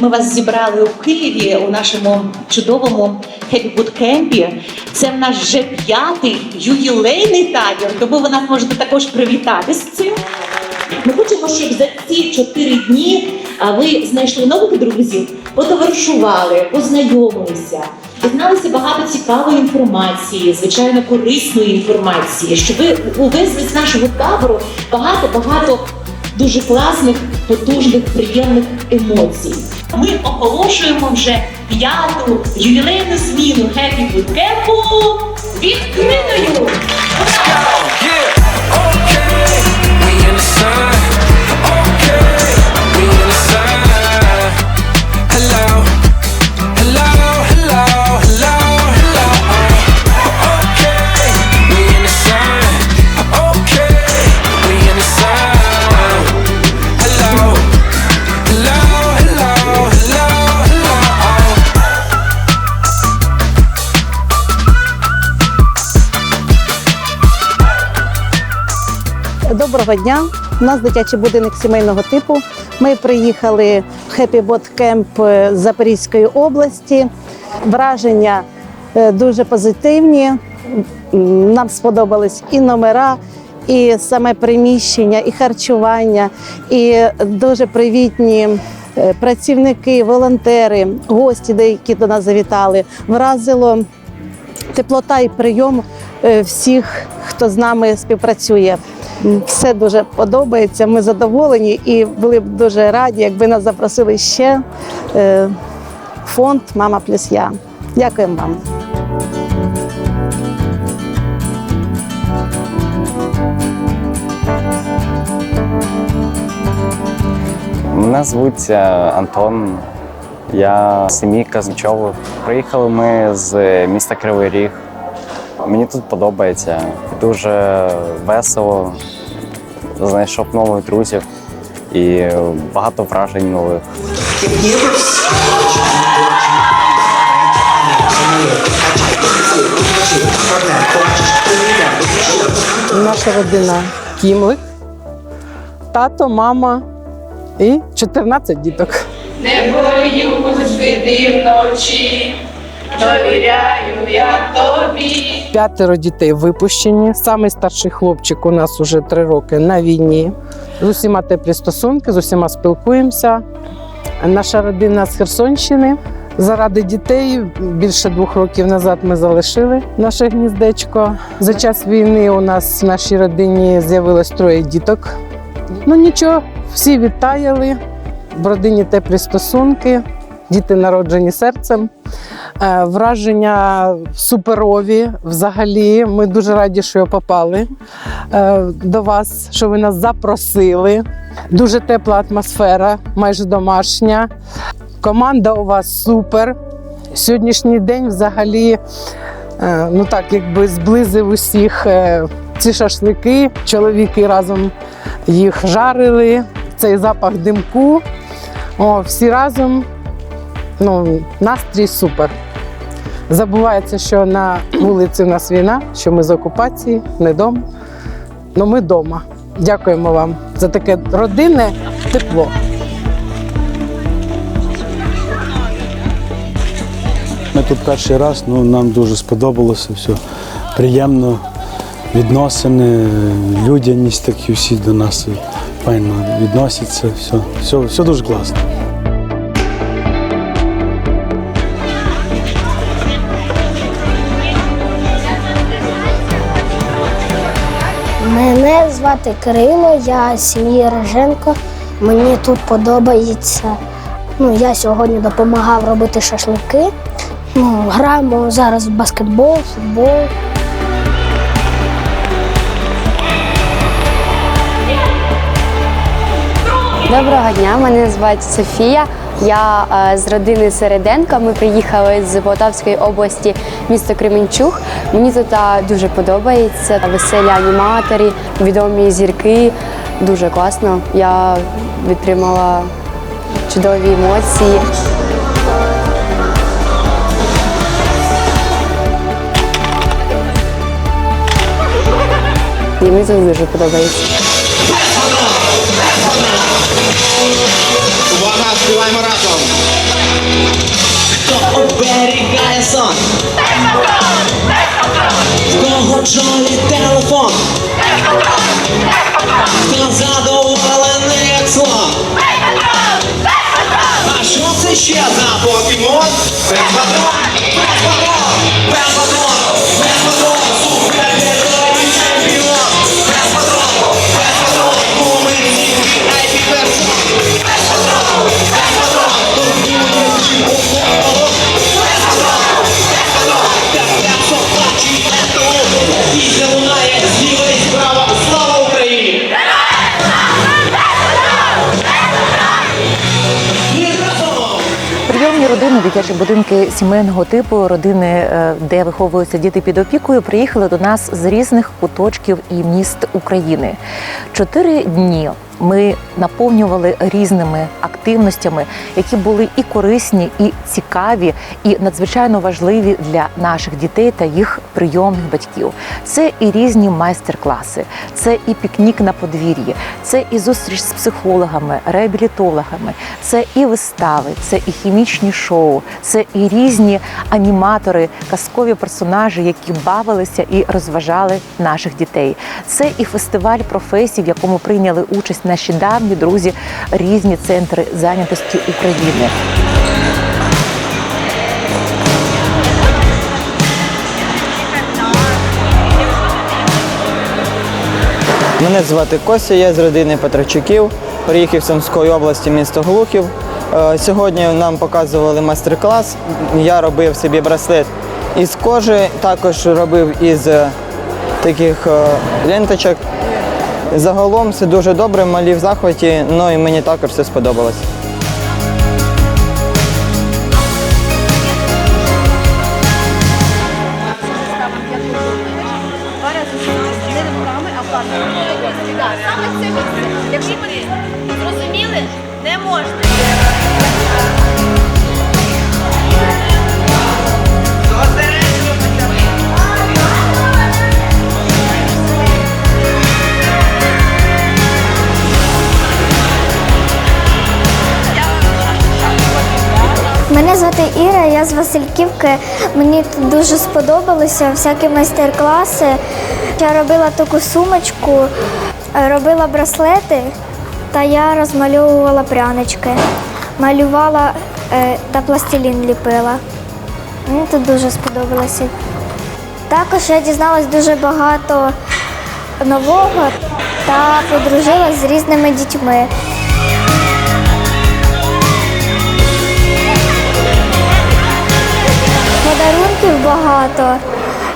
Ми вас зібрали у Києві у нашому чудовому Boot Це в нас вже п'ятий ювілейний табір, тому ви нас можете також привітати з цим. Ми хочемо, щоб за ці чотири дні ви знайшли нових друзів, потоваришували, познайомилися, дізналися багато цікавої інформації, звичайно, корисної інформації, щоб ви увезли з нашого табору багато-багато дуже класних, потужних, приємних емоцій. Ми оголошуємо вже п'яту ювілейну зміну Happy Bootcamp відкритою. Yeah, okay. We in the sun. Доброго дня. У нас дитячий будинок сімейного типу. Ми приїхали в Happy Boat Camp е, Запорізької області. Враження е, дуже позитивні. Нам сподобались і номера, і саме приміщення, і харчування, і дуже привітні е, працівники, волонтери, гості, деякі до нас завітали. Вразило теплота і прийом е, всіх, хто з нами співпрацює. Все дуже подобається. Ми задоволені і були б дуже раді, якби нас запросили ще е, фонд Мама плюс я. Дякуємо вам. Мене звуть е, Антон. Я з сім'ї Приїхали ми з міста Кривий Ріг. Мені тут подобається. Дуже весело. Знайшов нових друзів і багато вражень нових. Наша родина Кімлик, тато, мама і 14 діток. Не біди вночі, довіряю я тобі. П'ятеро дітей випущені. Самий старший хлопчик у нас уже три роки на війні. З усіма теплі стосунки, з усіма спілкуємося. Наша родина з Херсонщини. Заради дітей більше двох років назад ми залишили наше гніздечко. За час війни у нас в нашій родині з'явилось троє діток. Ну нічого, всі відтаяли, в родині теплі стосунки, діти народжені серцем. Е, Враження суперові. Взагалі, ми дуже раді, що попали е, до вас, що ви нас запросили. Дуже тепла атмосфера, майже домашня. Команда у вас супер. Сьогоднішній день взагалі, е, ну так, якби зблизив усіх ці шашлики. Чоловіки разом їх жарили, цей запах димку. О, всі разом. Ну, настрій супер. Забувається, що на вулиці у нас війна, що ми з окупації, не вдома. Ну ми вдома. Дякуємо вам за таке родинне тепло. Ми тут перший раз, ну нам дуже сподобалося все. Приємно, відносини, людяність такі всі до нас файно відносяться. Все, все, все дуже класно. Звати Кирило, я з сім'ї Роженко. Мені тут подобається. Ну, я сьогодні допомагав робити шашлики. Ну, граємо зараз в баскетбол, футбол. Доброго дня, мене звати Софія. Я е, з родини Середенка. Ми приїхали з Полтавської області, місто Кременчуг. Мені тут дуже подобається. Веселі аніматорі, відомі зірки. Дуже класно. Я відтримала чудові емоції. І мені тут дуже подобається. Ще Прийомні дитячі будинки сімейного типу, родини, е, де виховуються діти під опікою, приїхали до нас з різних куточків і міст України. Чотири дні ми наповнювали різними активностями, які були і корисні, і цікаві, і надзвичайно важливі для наших дітей та їх прийомних батьків. Це і різні майстер-класи, це і пікнік на подвір'ї, це і зустріч з психологами, реабілітологами, це і вистави, це і хімічні шоу, це і різні аніматори, казкові персонажі, які бавилися і розважали наших дітей. Це і фестиваль професій, в якому прийняли участь наші давні друзі, різні центри зайнятості України. Мене звати Костя, я з родини Петрочуків, приїхав з Сумської області, місто Глухів. Е, Сьогодні нам показували майстер-клас. Я робив собі браслет із кожи, також робив із е, таких е, ленточок. Загалом все дуже добре, малі в захваті, ну і мені також все сподобалось. Зрозуміли? Не можна. Мене звати Іра, я з Васильківки. Мені тут дуже сподобалося всякі майстер-класи. Я робила таку сумочку, е, робила браслети та я розмальовувала прянички, малювала е, та пластилін ліпила. Мені тут дуже сподобалося. Також я дізналась дуже багато нового та подружилась з різними дітьми. Подарунків багато.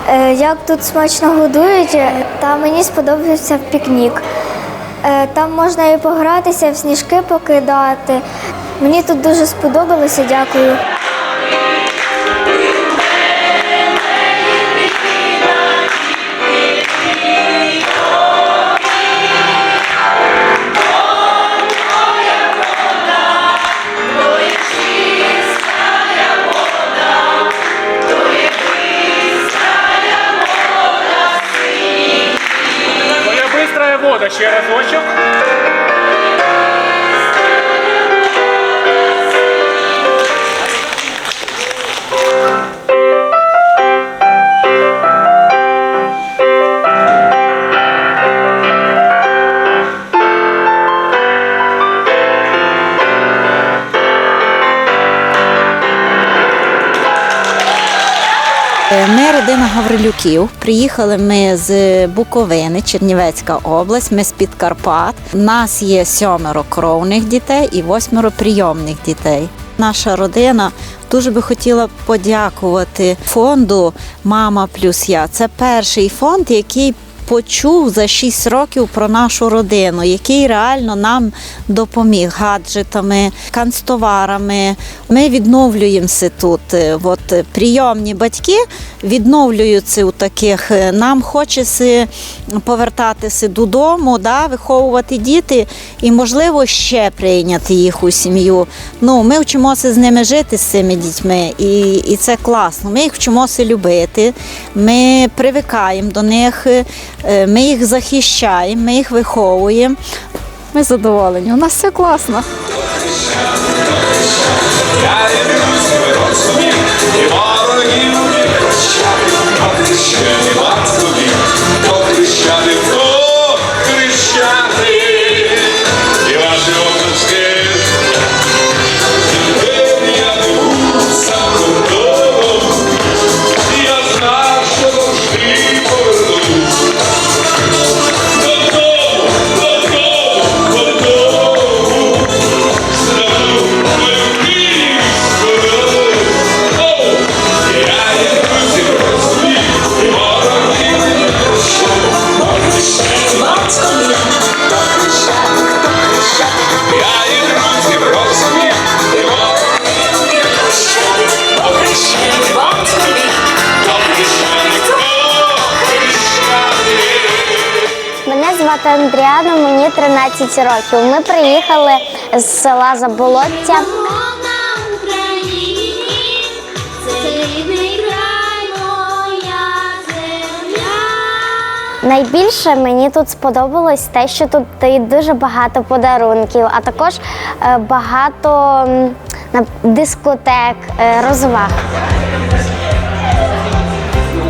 Е, Як тут смачно годують, е, та мені сподобався пікнік. Е, Там можна і погратися, в сніжки покидати. Мені тут дуже сподобалося, дякую. Ми родина Гаврилюків. Приїхали ми з Буковини, Чернівецька область. Ми з під Карпат. У нас є сьомеро кровних дітей і восьмеро прийомних дітей. Наша родина дуже би хотіла подякувати фонду Мама плюс я. Це перший фонд, який почув за 6 років про нашу родину, який реально нам допоміг гаджетами, канцтоварами. Ми відновлюємося тут. Е, От е, прийомні батьки відновлюються у таких. Е, Нам хочеться повертатися додому, да, виховувати діти і, можливо, ще прийняти їх у сім'ю. Ну, ми вчимося з ними жити з цими дітьми, і, і це класно. Ми їх вчимося любити, ми привикаємо до них, ми їх захищаємо, ми їх виховуємо. Ми задоволені. У нас все класно. Я люблю розумів, і ворогів не прощаю, а ти ще не 13 років. Ми приїхали з села Заболоття. Найбільше мені тут сподобалось те, що тут дають дуже багато подарунків, а також е, багато дискотек, е, розваг.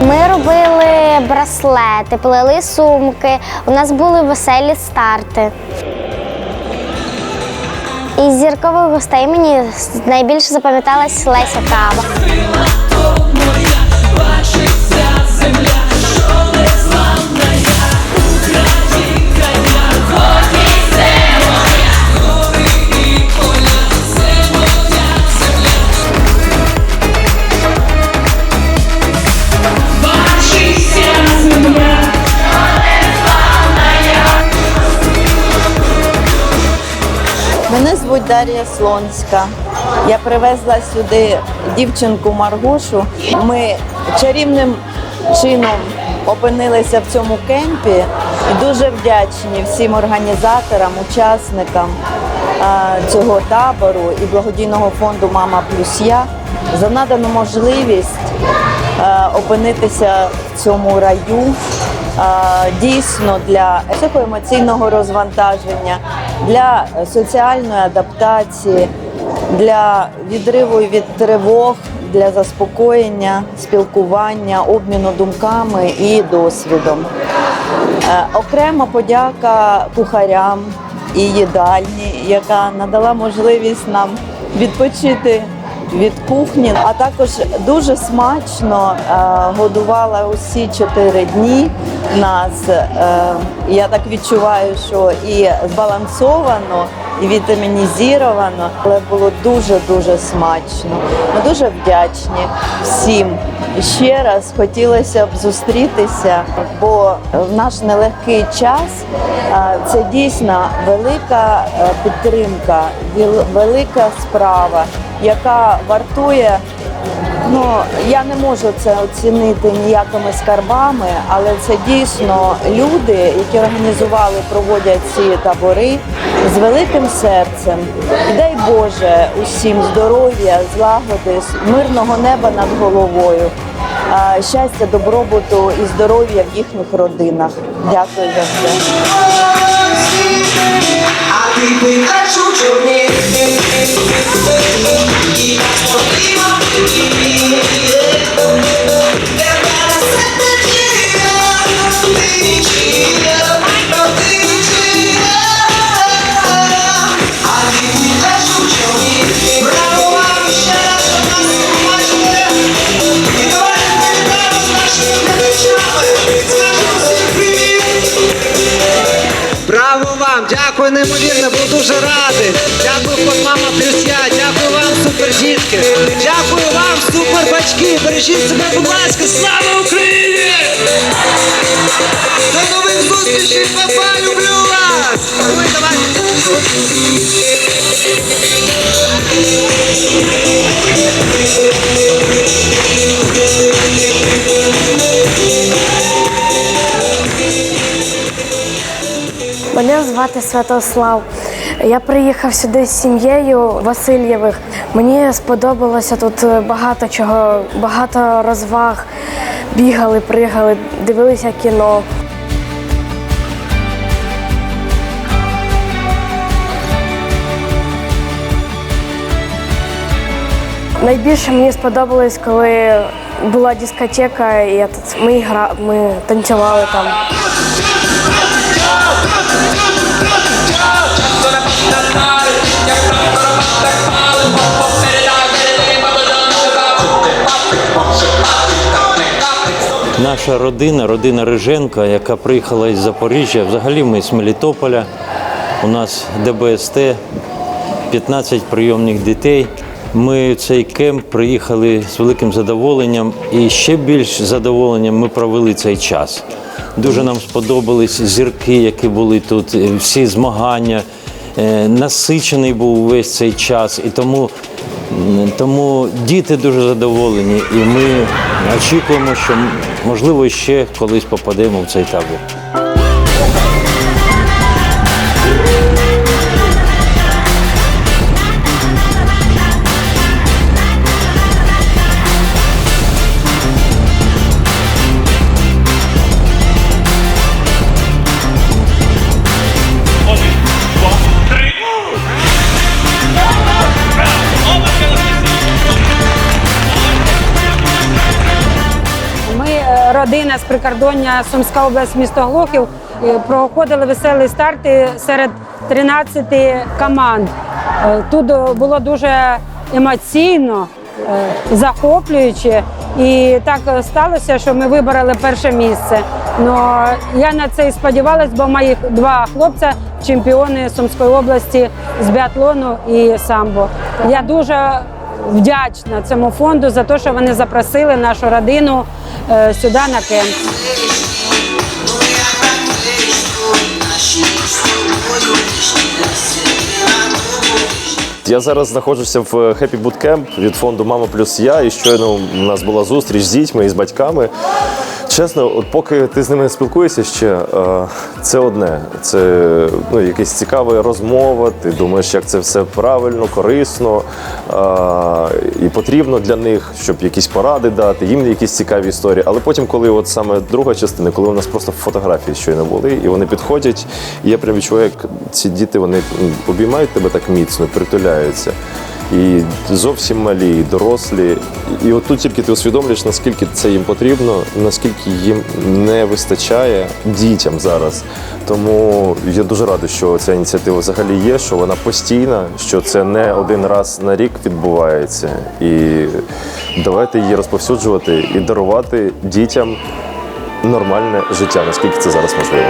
Ми робили браслети, плели сумки. У нас були веселі старти. Із зіркових гостей мені найбільше запам'яталась Леся Кава. Дар'я Слонська. Я привезла сюди дівчинку Маргошу. Ми чарівним чином опинилися в цьому кемпі і дуже вдячні всім організаторам, учасникам цього табору і благодійного фонду Мама плюс я за надану можливість опинитися в цьому раю. Дійсно для психоемоційного розвантаження, для соціальної адаптації, для відриву від тривог, для заспокоєння, спілкування, обміну думками і досвідом. Е, Окрема подяка кухарям і їдальні, яка надала можливість нам відпочити від кухні, а також дуже смачно е, годувала усі чотири дні нас. Е, я так відчуваю, що і збалансовано, і вітамінізовано, але було дуже дуже смачно. Ми дуже вдячні всім. Ще раз хотілося б зустрітися, бо в наш нелегкий час це дійсно велика е, підтримка, велика справа, яка вартує. Ну я не можу це оцінити ніякими скарбами, але це дійсно люди, які організували, проводять ці табори з великим серцем. Дай Боже усім здоров'я, злагоди, мирного неба над головою, щастя, добробуту і здоров'я в їхніх родинах. Дякую за все. А ти чорні Бережіть себе, будь ласка, слава Україні! До нових зустрічей, папа, люблю вас! Ой, давай. Мене звати Святослав. Я приїхав сюди з сім'єю Васильєвих. Мені сподобалося тут багато чого, багато розваг. Бігали, пригали, дивилися кіно. Найбільше мені сподобалось, коли була дискотека, і ми, гра, ми танцювали там. Наша родина, родина Риженка, яка приїхала із Запоріжжя, взагалі ми з Мелітополя. У нас ДБСТ, 15 прийомних дітей. Ми в цей кемп приїхали з великим задоволенням і ще більш задоволенням ми провели цей час. Дуже нам сподобались зірки, які були тут, е, всі змагання. Е, Насичений був весь цей час, і тому, тому діти дуже задоволені, і ми очікуємо, що можливо ще колись попадемо в цей табір. Родина з прикордоння Сумська область, місто Глухів е, проходили веселі старти серед 13 команд. Е, Тут було дуже емоційно, е, захоплююче. І так сталося, що ми вибороли перше місце. Но я на це і сподівалась, бо моїх два хлопця чемпіони Сумської області з біатлону і самбо. Я дуже вдячна цьому фонду за те, що вони запросили нашу родину сюди на кемп. Я зараз знаходжуся в Happy Bootcamp від фонду Мама плюс я. І щойно у нас була зустріч з дітьми і з батьками. Чесно, от поки ти з ними спілкуєшся ще, е, це одне. Це ну, якась цікава розмова. Ти думаєш, як це все правильно, корисно е, і потрібно для них, щоб якісь поради дати, їм якісь цікаві історії. Але потім, коли от саме друга частина, коли у нас просто фотографії щойно були, і вони підходять, і я прям відчуваю, як ці діти вони обіймають тебе так міцно, притуляються. І зовсім малі, і дорослі. І от тут тільки ти усвідомлюєш, наскільки це їм потрібно, наскільки їм не вистачає дітям зараз. Тому я дуже радий, що ця ініціатива взагалі є, що вона постійна, що це не один раз на рік відбувається. І давайте її розповсюджувати і дарувати дітям нормальне життя, наскільки це зараз можливо.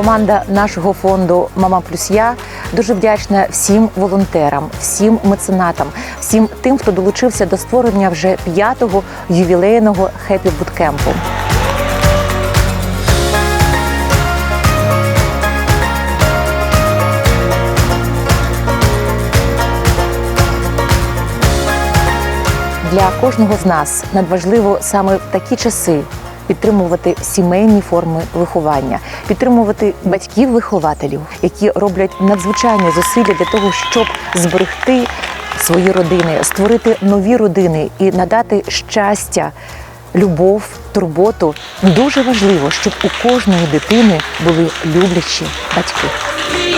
Команда нашого фонду Мама плюс я дуже вдячна всім волонтерам, всім меценатам, всім тим, хто долучився до створення вже п'ятого ювілейного хеппі буткемпу. Для кожного з нас надважливо саме в такі часи підтримувати сімейні форми виховання, підтримувати батьків-вихователів, які роблять надзвичайні зусилля для того, щоб зберегти свої родини, створити нові родини і надати щастя, любов, турботу. Дуже важливо, щоб у кожної дитини були люблячі батьки.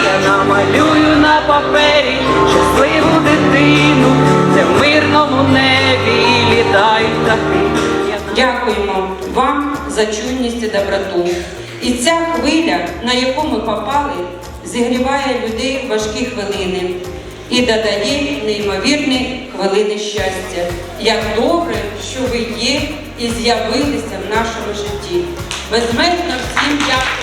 Я намалюю на папері щасливу дитину, де в мирному небі літають птахи. Дякуємо вам за чуйність і доброту. І ця хвиля, на яку ми попали, зігріває людей в важкі хвилини і додає неймовірні хвилини щастя. Як добре, що ви є і з'явилися в нашому житті. Безмежно всім дякую.